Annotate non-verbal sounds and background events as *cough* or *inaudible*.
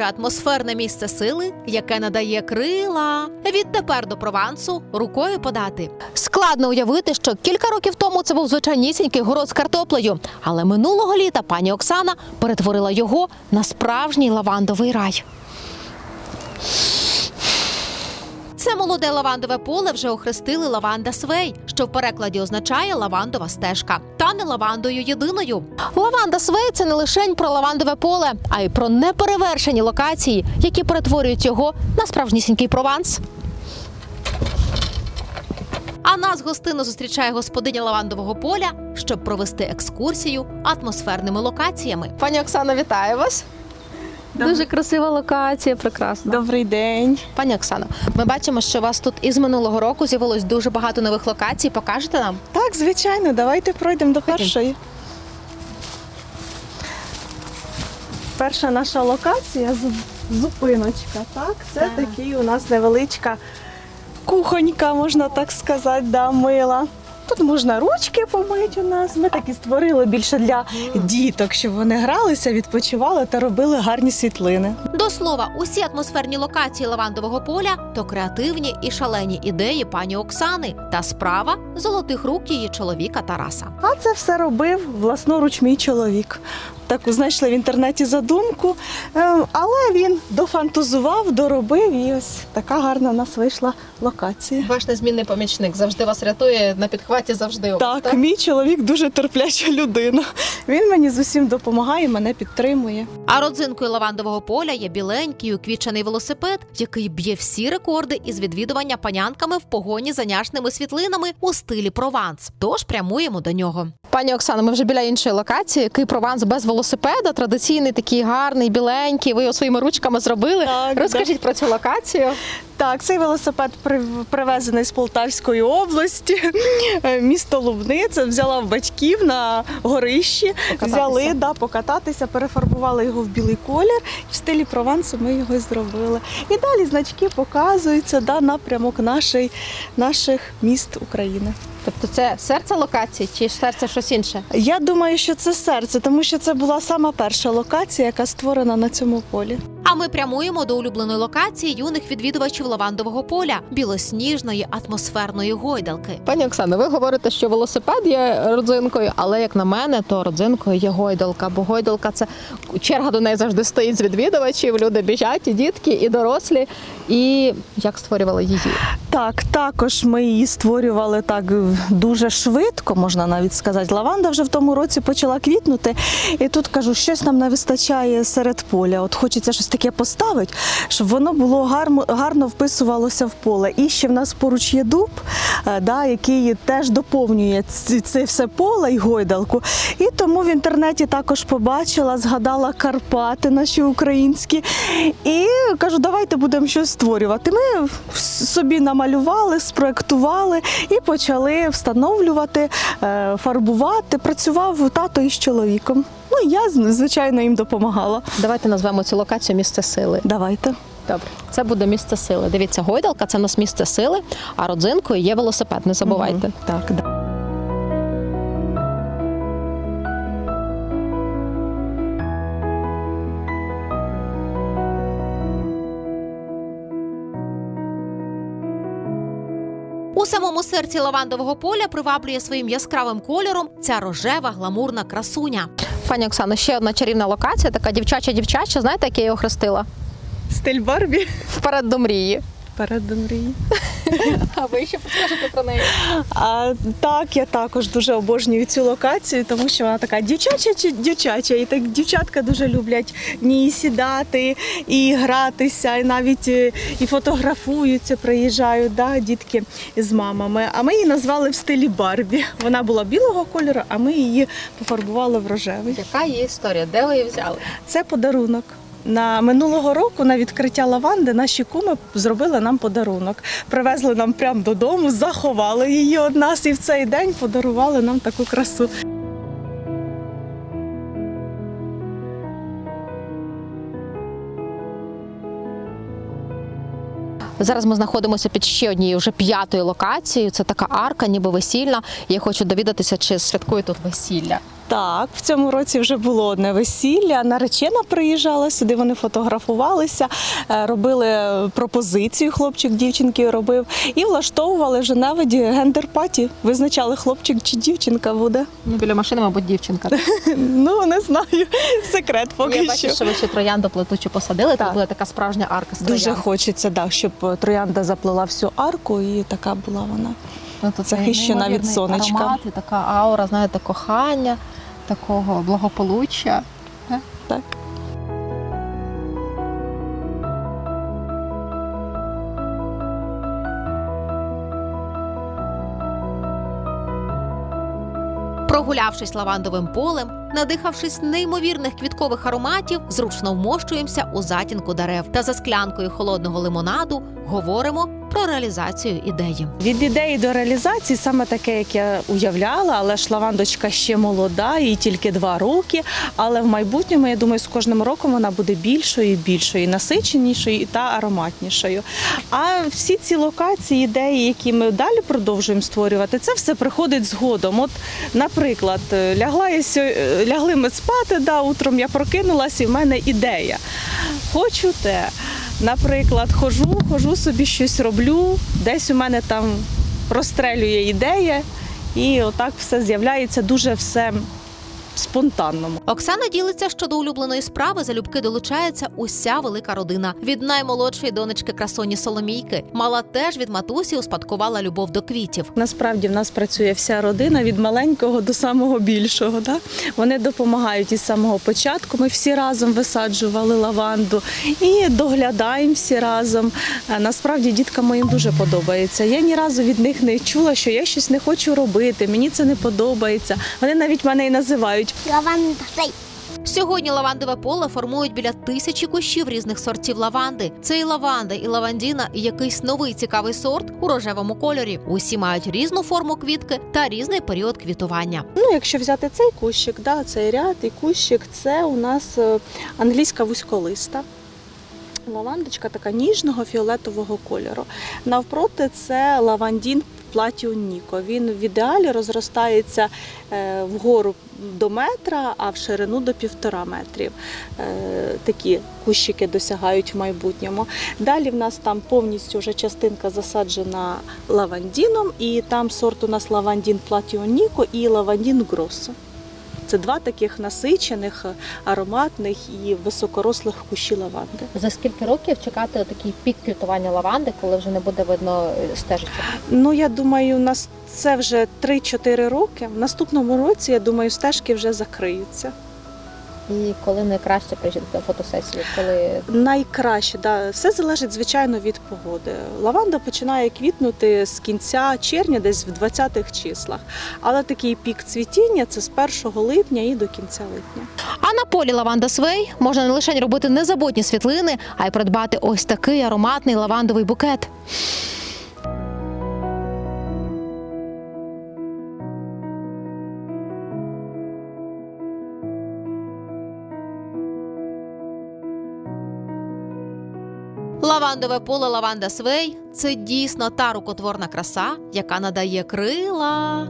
Справжнє атмосферне місце сили, яке надає крила. Відтепер до Провансу рукою подати. Складно уявити, що кілька років тому це був звичайнісінький город з картоплею, але минулого літа пані Оксана перетворила його на справжній лавандовий рай. Це молоде лавандове поле вже охрестили лаванда свей, що в перекладі означає лавандова стежка. Та не лавандою єдиною. Лаванда свей це не лише про лавандове поле, а й про неперевершені локації, які перетворюють його на справжнісінький прованс. А нас гостинно зустрічає господиня лавандового поля, щоб провести екскурсію атмосферними локаціями. Пані Оксана, вітаю вас. Дуже красива локація, прекрасна. Добрий день. Пані Оксано, ми бачимо, що у вас тут із минулого року з'явилось дуже багато нових локацій. Покажете нам? Так, звичайно, давайте пройдемо до першої. Перша наша локація зупиночка. Так, це Так. такий у нас невеличка кухонька, можна так сказати, да, мила. Тут можна ручки помити у нас. Ми такі створили більше для діток, щоб вони гралися, відпочивали та робили гарні світлини. До слова, усі атмосферні локації лавандового поля то креативні і шалені ідеї пані Оксани та справа золотих рук її чоловіка Тараса. А це все робив власноруч мій чоловік. Таку знайшли в інтернеті задумку, е, але він дофантазував, доробив і ось така гарна у нас вийшла локація. Ваш незмінний помічник завжди вас рятує на підхваті завжди. Так, мій чоловік дуже терпляча людина. Він мені з усім допомагає, мене підтримує. А родзинкою лавандового поля є біленький уквічений велосипед, який б'є всі рекорди із відвідування панянками в погоні за няшними світлинами у стилі Прованс. Тож прямуємо до нього. Пані Оксано, ми вже біля іншої локації, який Прованс без велосипеда, традиційний такий гарний, біленький. Ви його своїми ручками зробили. Так, Розкажіть про цю локацію. Так, цей велосипед привезений з Полтавської області, *laughs* місто Лубниця. Взяла в батьків на горищі, Покататися. взяли да, покататися, перефарбували його в білий колір. В стилі Провансу ми його зробили. І далі значки показуються да, напрямок нашої, наших міст України. Тобто це серце локації чи серце щось інше? Я думаю, що це серце, тому що це була сама перша локація, яка створена на цьому полі. А ми прямуємо до улюбленої локації юних відвідувачів лавандового поля білосніжної атмосферної гойдалки. Пані Оксано, ви говорите, що велосипед є родзинкою, але як на мене, то родзинкою є гойдалка. Бо гойдалка це черга до неї завжди стоїть з відвідувачів. Люди біжать, і дітки, і дорослі. І як створювали її? Так, також ми її створювали так дуже швидко, можна навіть сказати. Лаванда вже в тому році почала квітнути. І тут кажу, щось нам не вистачає серед поля. От хочеться щось таке поставити, щоб воно було гарно, гарно вписувалося в поле. І ще в нас поруч є дуб, е, да, який теж доповнює це все поле і гойдалку. І тому в інтернеті також побачила, згадала Карпати наші українські. І кажу, давайте будемо щось створювати. Ми собі намалювали, спроектували і почали встановлювати, е, фарбувати. Працював тато із чоловіком. Ну я звичайно їм допомагала. Давайте назвемо цю локацію місце сили. Давайте. Добре, це буде місце сили. Дивіться, гойдалка це у нас місце сили, а родзинкою є велосипед. Не забувайте. Мгм. Так, да. У самому серці лавандового поля приваблює своїм яскравим кольором ця рожева гламурна красуня. Пані Оксано, ще одна чарівна локація, така дівчача дівчача. Знаєте, як я її охрестила? Стиль Барбі. Вперед до мрії. Перед до мрії. *laughs* А ви ще підскажете про неї? А так, я також дуже обожнюю цю локацію, тому що вона така дівчача чи дівчача. І так дівчатка дуже люблять в ній сідати і гратися, і навіть е, і фотографуються, приїжджають да, дітки з мамами. А ми її назвали в стилі Барбі. Вона була білого кольору, а ми її пофарбували в рожевий. Яка її історія? Де ви її взяли? Це подарунок. На минулого року на відкриття лаванди наші куми зробили нам подарунок. Привезли нам прямо додому, заховали її од нас і в цей день подарували нам таку красу. Зараз ми знаходимося під ще однією вже п'ятою локацією. Це така арка, ніби весільна. Я хочу довідатися, чи святкує тут весілля. Так, в цьому році вже було одне весілля. Наречена приїжджала сюди. Вони фотографувалися, е, робили пропозицію. Хлопчик дівчинки робив і влаштовували вже навіть гендер-паті. Визначали хлопчик чи дівчинка буде. Ну, біля машини, мабуть, дівчинка. *laughs* Ну не знаю. Секрет поки Я що. бачу, що ви ще троянду плетучу посадили. Так. Тут буде така справжня арка з Дуже троянд. хочеться, да, щоб троянда заплела всю арку, і така була вона. Ну, тут захищена від сонечка. Аромат, і така аура, знаєте, кохання, такого благополуччя. Так. Прогулявшись лавандовим полем, надихавшись неймовірних квіткових ароматів, зручно вмощуємося у затінку дерев та за склянкою холодного лимонаду говоримо про реалізацію ідеї. Від ідеї до реалізації саме таке, як я уявляла, але ж лавандочка ще молода, їй тільки два роки. Але в майбутньому, я думаю, з кожним роком вона буде більшою і більшою, і насиченішою та ароматнішою. А всі ці локації, ідеї, які ми далі продовжуємо створювати, це все приходить згодом. От, наприклад, лягла я лягли ми спати, да, утром я прокинулася, і в мене ідея. Хочу те. Наприклад, хожу, хожу собі щось роблю, десь у мене там розстрелює ідея, і отак все з'являється дуже все спонтанному. Оксана ділиться, що до улюбленої справи залюбки долучається уся велика родина. Від наймолодшої донечки красоні Соломійки мала теж від матусі успадкувала любов до квітів. Насправді в нас працює вся родина від маленького до самого більшого. Да? Вони допомагають із самого початку. Ми всі разом висаджували лаванду і доглядаємо всі разом. Е, Насправді діткам моїм дуже подобається. Я ні разу від них не чула, що я щось не хочу робити, мені це не подобається. Вони навіть мене і називають Лаванда цей. Сьогодні лавандове поле формують біля тисячі кущів різних сортів лаванди. Це і лаванда, і лавандіна, і якийсь новий цікавий сорт у рожевому кольорі. Усі мають різну форму квітки та різний період квітування. Ну, якщо взяти цей кущик, да, цей ряд і кущик, це у нас е, англійська вузьколиста. Лавандочка така ніжного фіолетового кольору. Навпроти це лавандін Платіон Ніко. Він в ідеалі розростається е, вгору до метра, а в ширину до півтора метрів. Е, Такі кущики досягають в майбутньому. Далі в нас там повністю вже частинка засаджена лавандіном, і там сорт у нас лавандін платіо Ніко і лавандін Гросо. Це два таких насичених, ароматних і високорослих кущі лаванди. За скільки років чекати такий пік квітування лаванди, коли вже не буде видно стежечок? Ну я думаю, у нас це вже 3-4 роки. В наступному році, я думаю, стежки вже закриються. І коли найкраще приїжджати на фотосесію, коли Найкраще, да, все залежить звичайно від погоди. Лаванда починає квітнути з кінця червня, десь в 20-х числах. Але такий пік цвітіння це з 1 липня і до кінця липня. А на полі лаванда свей можна не лише робити незабутні світлини, а й придбати ось такий ароматний лавандовий букет. Лавандове поле лаванда свей це дійсно та рукотворна краса, яка надає крила.